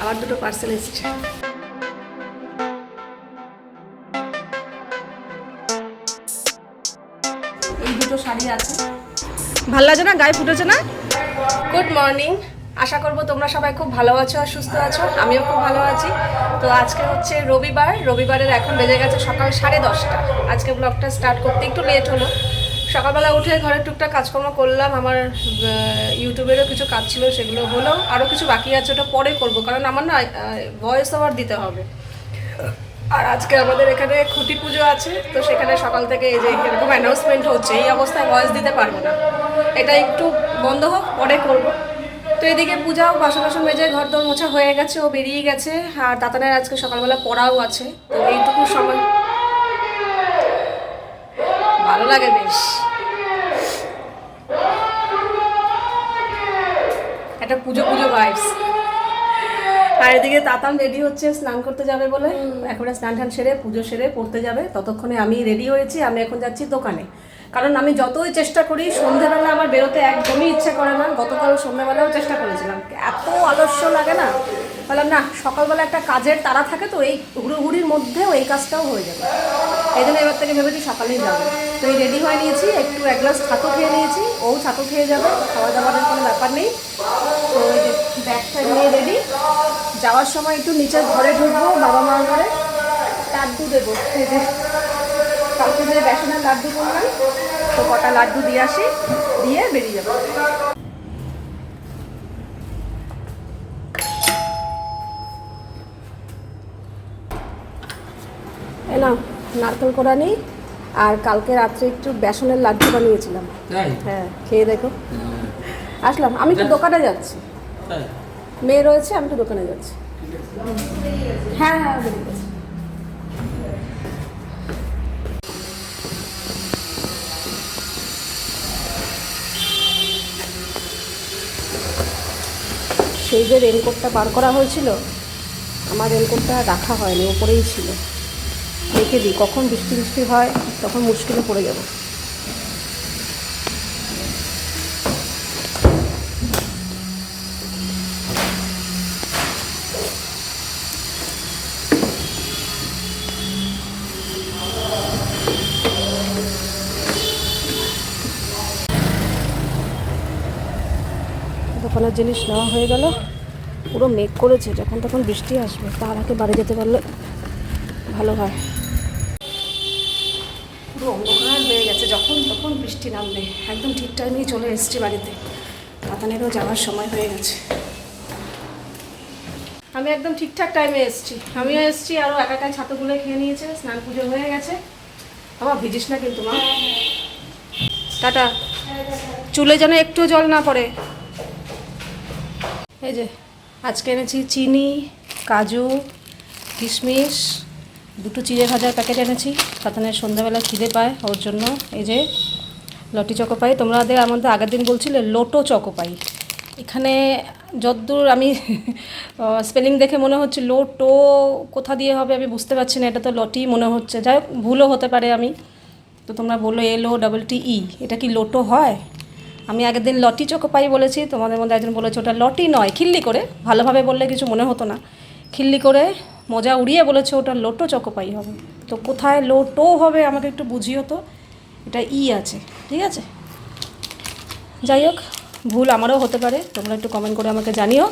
আবার দুটো পার্সেল এসেছে। এই দুটো শাড়ি আছে। ভালো লাগছে না? গায়ে ফুটেছে না? গুড মর্নিং আশা করব তোমরা সবাই খুব ভালো আছো আর সুস্থ আছো। আমিও খুব ভালো আছি। তো আজকে হচ্ছে রবিবার। রবিবারের এখন বেজে গেছে সকাল সাড়ে দশটা। আজকে ব্লগটা স্টার্ট করতে একটু লেট হলো। সকালবেলা উঠে ঘরের টুকটাক কাজকর্ম করলাম, আমার ইউটিউবেরও কিছু কাজ ছিল সেগুলো হলো আরও কিছু বাকি আছে, ওটা পরে করব, কারণ আমার না ভয়েস ওভার দিতে হবে। আর আজকে আমাদের এখানে খুঁটি পুজো আছে, তো সেখানে সকাল থেকে এই যে এরকম অ্যানাউন্সমেন্ট হচ্ছে, এই অবস্থায় ভয়েস দিতে পারব না। এটা একটু বন্ধ হোক, পরে করব। তো এদিকে পূজাও বাসন বাসন মেজে ঘর দর মোছা হয়ে গেছে, ও বেরিয়ে গেছে, আর তাতানের আজকে সকালবেলা পড়াও আছে, তো এইটুকু সময় ভালো লাগে বেশ। একটা পুজো পুজো ভাইবস আর এদিকে তাতাম রেডি হচ্ছে স্নান করতে যাবে বলে। এখন স্নান টান সেরে পুজো সেরে পড়তে যাবে। ততক্ষণে আমি রেডি হয়েছি আমি এখন যাচ্ছি দোকানে। কারণ আমি যতই চেষ্টা করি সন্ধ্যেবেলা আমার বেরোতে একদমই ইচ্ছে করে না। গতকাল সন্ধ্যেবেলাও চেষ্টা করেছিলাম। এত আলস্য লাগে না। বললাম না সকালবেলা একটা কাজের তারা থাকে তো এই হুড়োহুড়ির মধ্যেও এই কাজটাও হয়ে যাবে। এই জন্য এবার থেকে ভেবেছি সকালেই যাব। তো এই রেডি হয়ে নিয়েছি, একটু এক গ্লাস ছাতু খেয়ে নিয়েছি, ও ছাতু খেয়ে যাবে খাওয়া দাওয়ার কোনো ব্যাপার নেই। তো এই যে ব্যাগটা নিয়ে রেডি যাওয়ার সময় একটু নিচের ঘরে ঢুকবো, বাবা মার ঘরে, লাড্ডু দেবো। কালকে যে বেসনের লাড্ডু করলাম, তো কটা লাড্ডু দিয়ে আসি, দিয়ে বেরিয়ে যাব। এ না নারকেল কোড়া নেই আর কালকে রাত্রে একটু বেসনের লাড্ডু বানিয়েছিলাম। হ্যাঁ। খেয়ে দেখো। আসলাম আমি তো দোকানে যাচ্ছি। মেয়ে রয়েছে আমি তো দোকানে যাচ্ছি। হ্যাঁ হ্যাঁ সেই যে রেনকোটটা বার করা হয়েছিল আমার রেনকোটটা রাখা হয়নি ওপরেই ছিল। রেখে দিই, কখন বৃষ্টি বৃষ্টি হয়, তখন মুশকিলে পড়ে যাব। দোকানের জিনিস নেওয়া হয়ে গেল, পুরো মেঘ করেছে, যখন তখন বৃষ্টি আসবে, তার আগে বাড়ি যেতে পারলে ভালো হয়। পুরো অন্ধকার হয়ে গেছে। যখন তখন বৃষ্টি নামবে। একদম ঠিক টাইমেই চলে এসেছি বাড়িতে। পাতানেরও যাওয়ার সময় হয়ে গেছে। আমি একদম ঠিকঠাক টাইমে এসেছি। আমিও এসেছি আরও একা একা ছাতুগুলো খেয়ে নিয়েছে, স্নান পুজো হয়ে গেছে। বাবা, ভিজিস না কিন্তু মা। টাটা। চুলে যেন একটু জল না পড়ে। এই যে, আজকে এনেছি চিনি, কাজু, কিশমিশ। দুটো চিড়ে ভাজার প্যাকেট এনেছি। সাতানের সন্ধ্যাবেলা খিদে পায়, ওর জন্য এই যে লটি চকো পাই তোমাদের আমাদের আগের দিন বলছিলে লোটো চকো পাই এখানে যদ্দূর আমি স্পেলিং দেখে মনে হচ্ছে লোটো কোথা দিয়ে হবে আমি বুঝতে পারছি না, এটা তো লটি মনে হচ্ছে। যাই হোক, ভুলও হতে পারে আমি। তো তোমরা এল ও ডাবল টি ই, এটা কি লোটো হয়? আমি আগের দিন লটি চোখো পাই বলেছি, তোমাদের মধ্যে একজন বলেছে ওটা লটি নয়, খিল্লি করে। ভালোভাবে বললে কিছু মনে হতো না। খিল্লি করে মজা উড়িয়ে বলেছে ওটা লোটো চকোপাই হবে। তো কোথায় লোটো হবে আমাকে একটু বুঝিও তো। এটা ই আছে, ঠিক আছে? যাই হোক, ভুল আমারও হতে পারে, তোমরা একটু কমেন্ট করে আমাকে জানিও।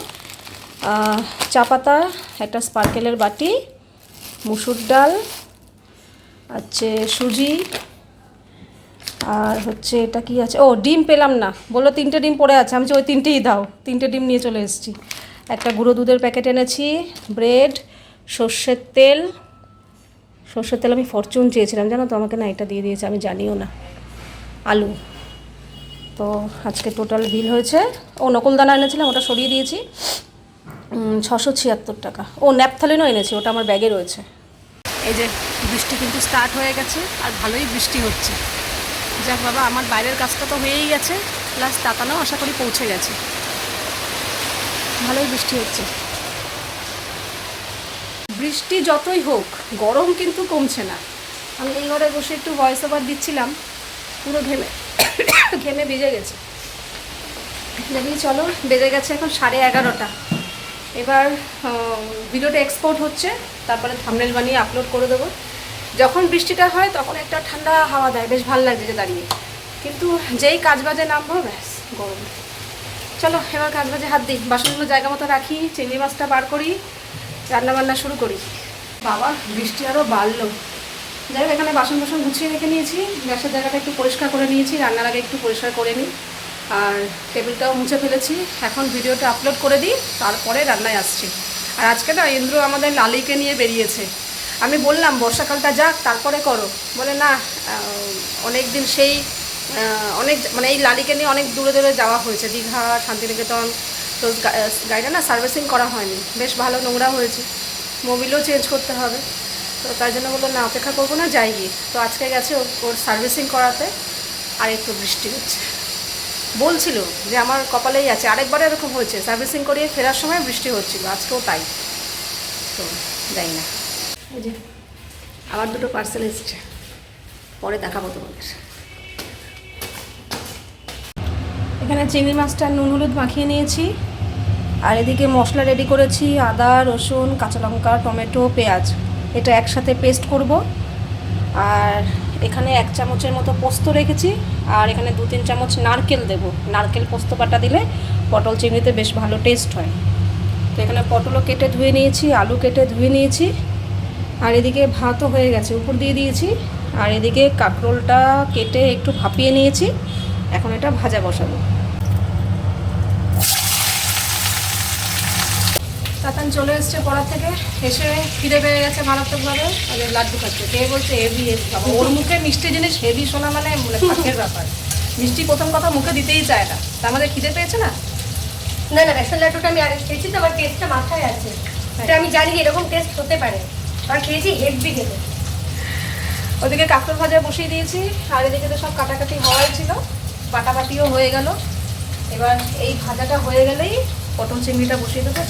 চা পাতা, একটা স্পার্কেলের বাটি, মুসুর ডাল, আছে সুজি, আর হচ্ছে এটা কি আছে? ও, ডিম পেলাম না, বলল তিনটে ডিম পড়ে আছে, আমি ওই তিনটেই দাও, তিনটে ডিম নিয়ে চলে এসেছি। একটা গুঁড়ো দুধের প্যাকেট এনেছি ব্রেড সর্ষের তেল সর্ষের তেল আমি ফরচুন চেয়েছিলাম, জানো তো? আমাকে না এটা দিয়ে দিয়েছে, আমি জানিও না। আলু। তো আজকে টোটাল বিল হয়েছে, ও নকুলদানা এনেছিলাম, ওটা সরিয়ে দিয়েছি। ছশো ছিয়াত্তর টাকা। ও ন্যাপথালিনও এনেছি, ওটা আমার ব্যাগে রয়েছে। এই যে, বৃষ্টি কিন্তু স্টার্ট হয়ে গেছে, আর ভালোই বৃষ্টি হচ্ছে। যাক বাবা, আমার বাইরের কাজটা তো হয়েই গেছে প্লাস তাতানাও আশা করি পৌঁছে গেছে। ভালোই বৃষ্টি হচ্ছে। বৃষ্টি যতই হোক, গরম কিন্তু কমছে না। আমি এই ঘরে বসে একটু ভয়েস ওভার দিচ্ছিলাম, পুরো ঘেমে ঘেমে বেজে গেছে। দেখি চলো, বেজে গেছে এখন সাড়ে এগারোটা। এবার ভিডিওটা এক্সপোর্ট হচ্ছে, তারপরে থামনেল বানিয়ে আপলোড করে দেবো। যখন বৃষ্টিটা হয়, তখন একটা ঠান্ডা হাওয়া দেয়, বেশ ভালো লাগছে যে দাঁড়িয়ে। কিন্তু যেই কাজ বাজে নামবো, ব্যাস, গরম। চলো, এবার কাজ বাজে হাত দিই। বাসনগুলো জায়গা মতো রাখি, চিংড়ি মাছটা বার করি। রান্না বান্না শুরু করি। বাবা, বৃষ্টি আরও বাড়লো। যাই হোক, এখানে বাসন বাসন গুছিয়ে রেখে নিয়েছি। গ্যাসের জায়গাটা একটু পরিষ্কার করে নিয়েছি, রান্নার আগে একটু পরিষ্কার করে নিই। আর টেবিলটাও মুছে ফেলেছি। এখন ভিডিওটা আপলোড করে দিই, তারপরে রান্নায় আসছি। আর আজকে না, ইন্দ্র আমাদের লালিকে নিয়ে বেরিয়েছে। আমি বললাম, বর্ষাকালটা যাক, তারপরে করো। বলে, না অনেক দিন সেই অনেক মানে এই লালিকে নিয়ে অনেক দূরে দূরে যাওয়া হয়েছে। দীঘা, শান্তিনিকেতন তো গাড়িটা না সার্ভিসিং করা হয়নি। বেশ ভালো নোংরা হয়েছে। মোবিলও চেঞ্জ করতে হবে। তো তাই জন্য বলল, না, অপেক্ষা করব না, যাই গিয়ে। তো আজকে গেছে ওর সার্ভিসিং করাতে। আর একটু বৃষ্টি হচ্ছে। বলছিল যে, আমার কপালেই আছে। আরেকবার এরকম হয়েছে। সার্ভিসিং করিয়ে ফেরার সময় বৃষ্টি হচ্ছিল। আজকেও তাই। তো যাই না। এই যে, আবার দুটো পার্সেল এসছে। পরে দেখাবো তোমাদের। এখানে চিংড়ি মাছটা নুন, হলুদ মাখিয়ে নিয়েছি। আর এদিকে মশলা রেডি করেছি, আদা, রসুন, কাঁচা লঙ্কা, টমেটো, পেঁয়াজ। এটা একসাথে পেস্ট করব। আর এখানে এক চামচের মতো পোস্ত রেখেছি। আর এখানে দু, তিন চামচ নারকেল দেব। নারকেল পোস্ত বাটা দিলে পটল চিংড়িতে বেশ ভালো টেস্ট হয়। তো এখানে পটলও কেটে ধুয়ে নিয়েছি, আলু কেটে ধুয়ে নিয়েছি। আর এদিকে ভাতও হয়ে গেছে, উপর দিয়ে দিয়েছি। আর এদিকে কাঁকরোলটা কেটে একটু ভাপিয়ে নিয়েছি। এখন এটা ভাজা বসাবো। তাতান চলে এসছে পড়া থেকে এসে ফিরে পেয়ে গেছে মারাত্মকভাবে আর এই লাড্ডু খাচ্ছে। কে বলছে হেভি বাবা ওর মুখে মিষ্টি জিনিস হেভি শোনা মানে মানে ফাঁকের ব্যাপার। মিষ্টি প্রথম কথা মুখে দিতেই চায় না। তা আমাদের খিদে পেয়েছে না? না না বেসন লাড্ডুটা আমি আগে খেয়েছি তো আমার টেস্টটা মাথায় আছে। এটা আমি জানি এরকম টেস্ট হতে পারে। আর খেয়েছি হেডবি খেতে ওদিকে কাঁকড় ভাজা বসিয়ে দিয়েছি আর এদিকে তো সব কাটাকাটি হওয়াই ছিল। পাটাপাটিও হয়ে গেল। এবার এই ভাজাটা হয়ে গেলেই পটল চিংড়িটা বসিয়ে দেবো।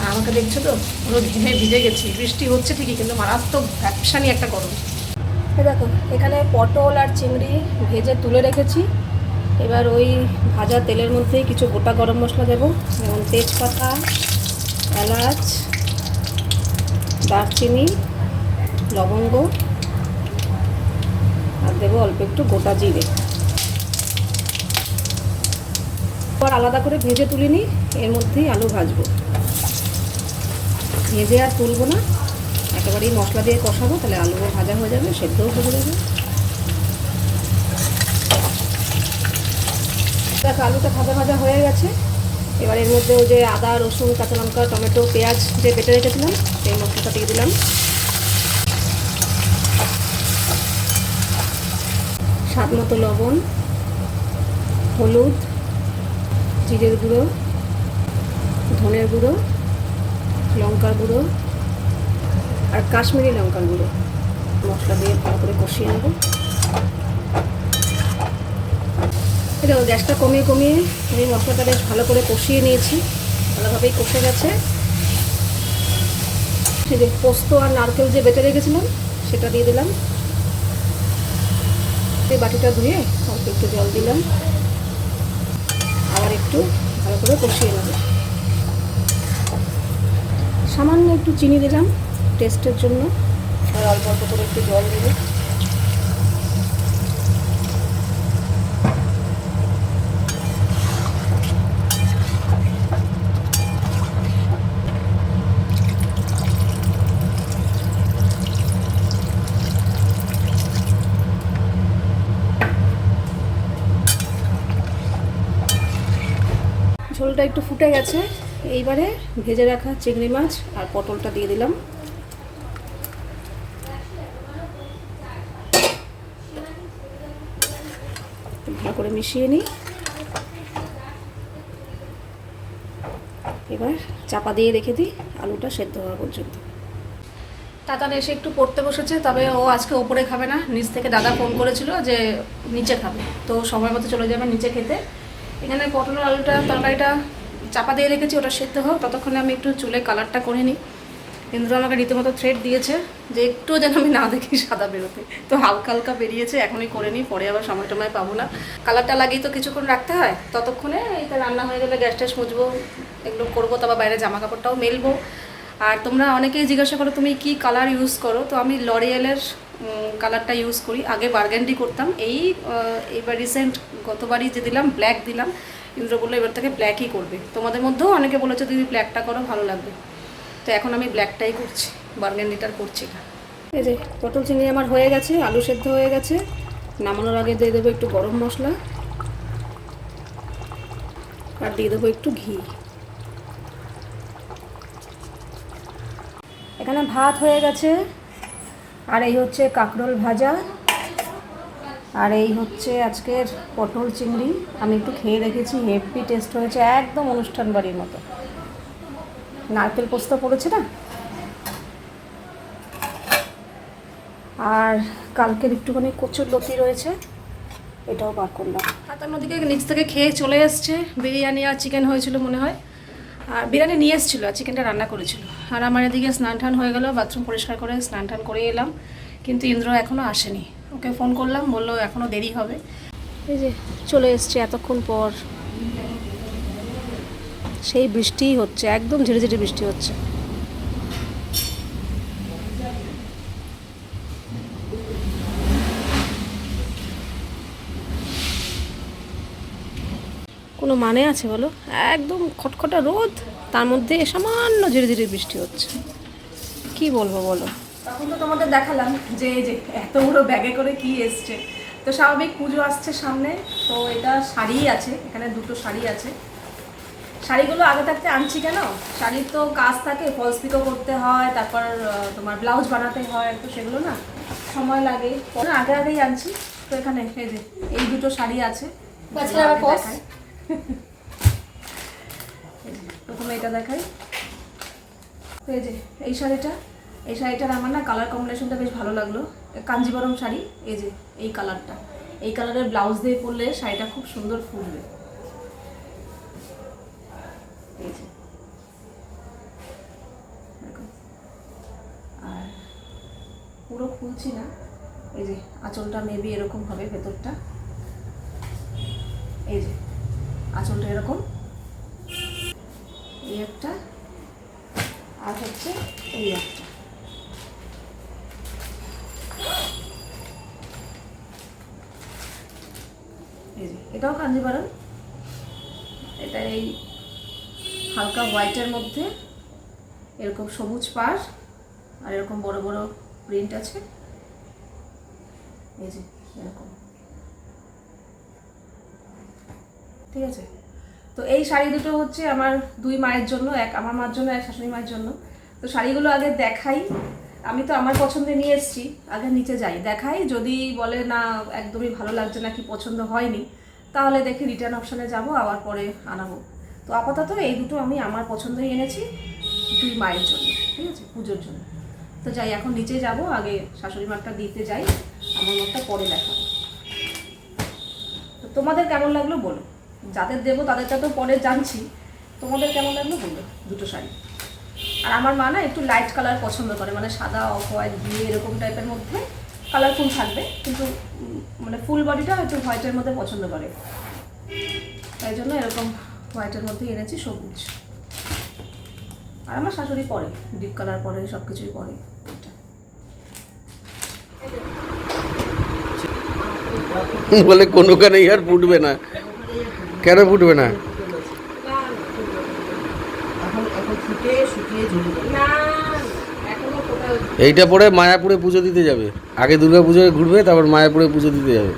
আর আমাকে দেখছ তো? পুরো ঘেমে ভিজে গেছি। বৃষ্টি হচ্ছে ঠিকই, কিন্তু মারাত্মক ব্যবসানি একটা গরম। দেখো, এখানে পটল আর চিংড়ি ভেজে তুলে রেখেছি। এবার ওই ভাজা তেলের মধ্যেই কিছু গোটা গরম মশলা দেবো। যেমন তেজপাতা, এলাচ, দারচিনি, লবঙ্গ। আর দেবো অল্প একটু গোটা জিরে। এবার আলাদা করে ভেজে তুলিনি, এর মধ্যেই আলু ভাজবো। ভেজে আর তুলবো না। একেবারেই মশলা দিয়ে কষাবো, তাহলে আলুও ভাজা হয়ে যাবে, সেদ্ধও হয়ে যাবে। দেখো, আলুটা ভাজা ভাজা হয়ে গেছে। এবার এর মধ্যে ওই যে আদা, রসুন, কাঁচা লঙ্কা, টমেটো, পেঁয়াজ যে বেটে রেখেছিলাম, সেই মশলাটা দিয়ে দিলাম। স্বাদ মতো লবণ, হলুদ, জিরের গুঁড়ো, ধনের গুঁড়ো লঙ্কার গুঁড়ো আর কাশ্মীরি লঙ্কার গুঁড়ো। মশলা দিয়ে ভালো করে কষিয়ে নেব। এটা গ্যাসটা কমিয়ে কমিয়ে আমি মশলাটা বেশ ভালো করে কষিয়ে নিয়েছি। ভালোভাবেই কষে গেছে। সেই যে পোস্ত আর নারকেল যে বেটে রেখেছিলাম, সেটা দিয়ে দিলাম। সেই বাটিটা ধুয়ে অল্প একটু জল দিলাম। আবার একটু ভালো করে কষিয়ে নেব। সামান্য একটু চিনি দিলাম টেস্টের জন্য। আর অল্প অল্প করে একটু জল দেবো। ঝোলটা একটু ফুটে গেছে। এইবারে ভেজে রাখা চিংড়ি মাছ আর পটলটা দিয়ে দিলাম। ভালো করে মিশিয়ে নিই। এবার চাপা দিয়ে রেখে দিই, আলুটা সেদ্ধ হওয়া পর্যন্ত। তাতান এসে একটু পড়তে বসেছে, তবে ও আজকে ওপরে খাবে না। নিচ থেকে দাদা ফোন করেছিল যে নিচে খাবে। তো সময় মতো চলে যাবে নিচে খেতে। এখানে পটলের আলুটা, তরকারিটা চাপা দিয়ে রেখেছি ওটা সেদ্ধ হোক। ততক্ষণে আমি একটু চুলে কালারটা করে নিই। ইন্দ্র আমাকে রীতিমতো থ্রেড দিয়েছে যে একটু যেন আমি না দেখি সাদা বেরোতে। তো হালকা হালকা বেরিয়েছে এখনই করে নিই পরে আবার সময় টময় পাবো না। কালারটা লাগিয়ে তো কিছুক্ষণ রাখতে হয় ততক্ষণে এইটা রান্না হয়ে গেলে গ্যাস ট্যাস মুছবো এগুলো করব তারপর বাইরে জামা কাপড়টাও মেলবো। আর তোমরা অনেকেই জিজ্ঞাসা করো তুমি কি কালার ইউজ করো? তো আমি লরিয়েলের কালারটা ইউজ করি। আগে বার্গেন্ডি করতাম। এই আহ, এইবার রিসেন্ট গতবারই যে দিলাম ব্ল্যাক দিলাম। ইন্দ্র বলল এবার থেকে ব্ল্যাকই করবে। তোমাদের মধ্যেও অনেকে বলেছে তুমি ব্ল্যাকটা করো, ভালো লাগবে। তো এখন আমি ব্ল্যাকটাই করছি বার্গেন্ডিটার করছি না। এই যে, পটল চিংড়ি আমার হয়ে গেছে, আলু সেদ্ধ হয়ে গেছে। নামানোর আগে দিয়ে দেবো একটু গরম মশলা। আর দিয়ে দেবো একটু ঘি। এখানে ভাত হয়ে গেছে। আর এই হচ্ছে কাঁকরোল ভাজা। আর এই হচ্ছে আজকের পটল চিংড়ি। আমি একটু খেয়ে দেখেছি হেভি টেস্ট হয়েছে, একদম অনুষ্ঠান বাড়ির মতো। নারকেল পোস্ত পড়েছে না? আর কালকের একটুখানি কচুর লতি রয়েছে, এটাও বার করলাম। হাতার নদীকে নিচ থেকে খেয়ে চলে এসছে, বিরিয়ানি আর চিকেন হয়েছিল মনে হয়। আর বিরিয়ানি নিয়ে এসেছিল আর চিকেনটা রান্না করেছিল। আর আমার এদিকে স্নান টান হয়ে গেল বাথরুম পরিষ্কার করে স্নান টান করে এলাম, কিন্তু ইন্দ্র এখনও আসেনি। ওকে ফোন করলাম, বলল এখনও দেরি হবে। এই যে চলে এসছে এতক্ষণ পর। সেই বৃষ্টিই হচ্ছে, একদম ঝিরে ঝিরে বৃষ্টি হচ্ছে। কোনো মানে আছে বলো? একদম খটখটা রোদ, তার মধ্যে সামান্য ধীরে ধীরে বৃষ্টি হচ্ছে। কি বলব বলো? তখন তো তোমাদের দেখালাম যে এই যে এত বড় ব্যাগে করে কি এসছে। তো স্বাভাবিক পুজো আসছে সামনে তো এটা শাড়ি আছে এখানে দুটো শাড়ি আছে। শাড়িগুলো আগে থাকতে আনছি কেন? শাড়ির তো কাজ থাকে ফলস পিকো করতে হয় তারপর তোমার ব্লাউজ বানাতে হয় তো সেগুলো না সময় লাগে। আগে আগেই আনছি তো এখানে এই যে এই দুটো শাড়ি আছে। প্রথমে এটা দেখাই। এই যে এই শাড়িটা। এই শাড়িটার আমার না কালার কম্বিনেশনটা বেশ ভালো লাগল। কাঞ্জিবরম শাড়ি, এই যে, এই কালারটা এই কালারের ব্লাউজ দিয়ে পরলে শাড়িটা খুব সুন্দর যে। আর পুরো খুলছি না। এই যে, আঁচলটা মেবি এরকম হবে ভেতরটা। এই যে, আঁচলটা এরকম। এই একটা। আর হচ্ছে এই একটা এই যে এটাও কাঞ্জিবারম এটা এই হালকা হোয়াইটের মধ্যে। এরকম সবুজ পার আর এরকম বড় বড় প্রিন্ট আছে। এই যে, এরকম। ঠিক আছে? তো এই শাড়ি দুটো হচ্ছে আমার দুই মায়ের জন্য, এক আমার মার জন্য, এক শাশুড়ি মায়ের জন্য। তো শাড়িগুলো আগে দেখাই। আমি তো আমার পছন্দে নিয়ে এসেছি, আগে নিচে যাই। দেখাই, যদি বলে না, একদমই ভালো লাগছে না, কি পছন্দ হয়নি তাহলে দেখি রিটার্ন অপশানে যাব, আবার পরে আনাবো। তো আপাতত এই দুটো আমি আমার পছন্দই এনেছি, দুই মায়ের জন্য, ঠিক আছে? পুজোর জন্য। তো যাই, এখন নিচে যাব, আগে শাশুড়ি মারটা দিতে যাই, আমার মতটা পরে দেখাবো। তো তোমাদের কেমন লাগল বলো? যাদের দেবো তাদেরটা তো পরে জানছি। তোমাদের কেমন লাগল বলো? দুটো শাড়ি। আর আমার মা না একটু লাইট কালার পছন্দ করে মানে সাদা অফ হোয়াইট দিয়ে এরকম টাইপের মধ্যে কালারফুল থাকবে, কিন্তু মানে ফুল বডিটা একটু হোয়াইটের মধ্যে পছন্দ করে। তাই জন্য এরকম হোয়াইটের মধ্যে এনেছি সবুজ। আর আমার শাশুড়ি পরে ডিপ কালার পরে সব কিছুই পরে। এটা বলে কোনোখানেই আর ফুটবে না। কেন ফুটবে না? এখন এখন ফুটে শুকিয়ে ঝুলে যাবে না এখনও কোথাও এইটা পরে মায়াপুরে পুজো দিতে যাবে। আগে দুর্গা পুজোয় ঘুরবে তারপর মায়াপুরে পুজো দিতে যাবে।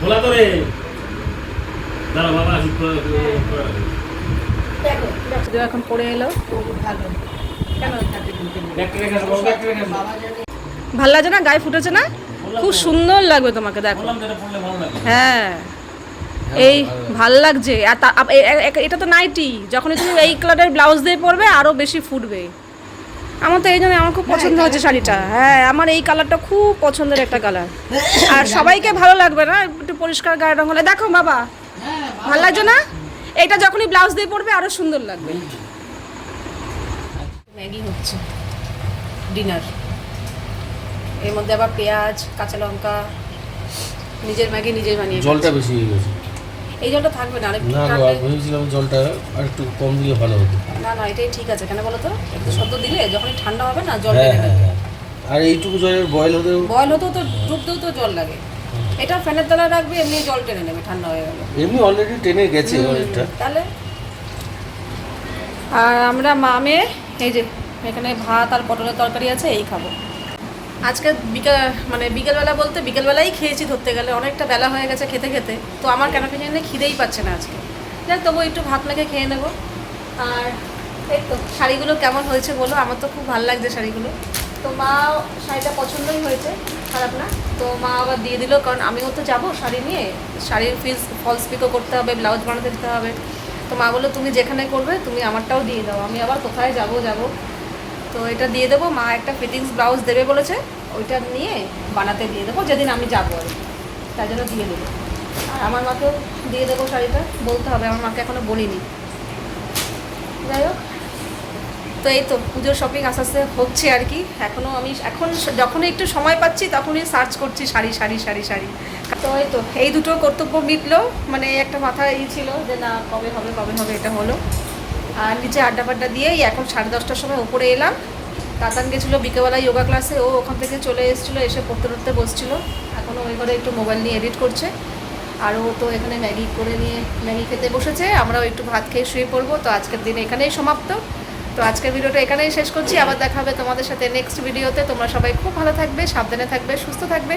খোলা তো রে। দাঁড়া বাবা এখন পড়ে এলো। খুব ভালো। ভালো লাগছে না? গায়ে ফুটেছে না? খুব সুন্দর লাগবে তোমাকে দেখো। হ্যাঁ। এই ভালো লাগছে। আর এটা তো নাইটি যখনই তুমি এই কালারের ব্লাউজ দিয়ে পরবে আরও বেশি ফুটবে। আমার তো এই জন্য আমার খুব পছন্দ হচ্ছে শাড়িটা। হ্যাঁ আমার এই কালারটা খুব পছন্দের একটা কালার আর সবাইকে ভালো লাগবে না? একটু পরিষ্কার গায়ে রঙ হলে। দেখো বাবা। হ্যাঁ ভালো লাগছে না? এটা যখনই ব্লাউজ দিয়ে পরবে আরও সুন্দর লাগবে। ম্যাগি হচ্ছে ডিনার। এর মধ্যে আবার পেঁয়াজ কাঁচা লঙ্কা নিজের ম্যাগি নিজেই বানিয়ে জলটা বেশি হয়ে গেছে। এই জলটা থাকবে না আরেকটু না ভেবেছিলাম জলটা আর একটু কম দিলে ভালো হতো। না না এটাই ঠিক আছে। কেন বলো তো? একটু সদ্য দিলে যখনই ঠান্ডা হবে না জল হ্যাঁ হ্যাঁ হ্যাঁ। আর এইটুকু জলের বয়েল হতেও বয়ল হতেও তো ডুবতেও তো জল লাগে। এটা ফ্যানের তলায় রাখবে এমনি জল টেনে নেবে ঠান্ডা হয়ে গেলে এমনি অলরেডি টেনে গেছে অনেকটা। তাহলে আর আমরা মামে এই যে, এখানে ভাত আর পটলের তরকারি আছে, এই খাব। আজকে বিকেল মানে বিকেলবেলা বলতে বিকেলবেলাই খেয়েছি ধরতে গেলে, অনেকটা বেলা হয়ে গেছে খেতে খেতে। তো আমার কেন কি জানি খিদেই পাচ্ছে না আজকে। যাক, তবু একটু ভাত মেখে খেয়ে নেব। আর এই তো, শাড়িগুলো কেমন হয়েছে বলো? আমার তো খুব ভালো লাগছে শাড়িগুলো। তো মা শাড়িটা পছন্দই হয়েছে, খারাপ না। তো মা আবার দিয়ে দিল, কারণ আমিও তো যাব শাড়ি নিয়ে। শাড়ির ফিস ফলস পিকও করতে হবে, ব্লাউজ বানাতে দিতে হবে। তো মা বলল, তুমি যেখানে করবে, তুমি আমারটাও দিয়ে দাও। আমি আবার কোথায় যাব যাব? তো এটা দিয়ে দেবো। মা একটা ফিটিংস ব্লাউজ দেবে বলেছে, ওইটা নিয়ে বানাতে দিয়ে দেবো, যেদিন আমি যাব আর। তাই জন্য দিয়ে দেবো। আর আমার মাকেও দিয়ে দেবো শাড়িটা, বলতে হবে, আমার মাকে এখনও বলিনি। যাই হোক, তো এই তো পুজোর শপিং আস্তে আস্তে হচ্ছে আর কি। এখনও আমি, এখন যখনই একটু সময় পাচ্ছি, তখনই সার্চ করছি শাড়ি শাড়ি শাড়ি শাড়ি। তো এই তো, এই দুটো কর্তব্য মিটলো মানে একটা মাথায় ই ছিল যে না, কবে হবে কবে হবে, এটা হলো। আর নিচে আড্ডা ফাড্ডা দিয়েই এখন সাড়ে দশটার সময় উপরে এলাম। কাতান গেছিল বিকেলবেলা যোগা ক্লাসে ও ওখান থেকে চলে এসেছিল, এসে পড়তে পড়তে বসছিল। এখনও ওই ঘরে একটু মোবাইল নিয়ে এডিট করছে। আর ও তো এখানে ম্যাগি করে নিয়ে, ম্যাগি খেতে বসেছে। আমরাও একটু ভাত খেয়ে শুয়ে পড়ব। তো আজকের দিন এখানেই সমাপ্ত। তো আজকের ভিডিওটা এখানেই শেষ করছি। আবার দেখা হবে তোমাদের সাথে নেক্সট ভিডিওতে তোমরা সবাই খুব ভালো থাকবে, সাবধানে থাকবে, সুস্থ থাকবে।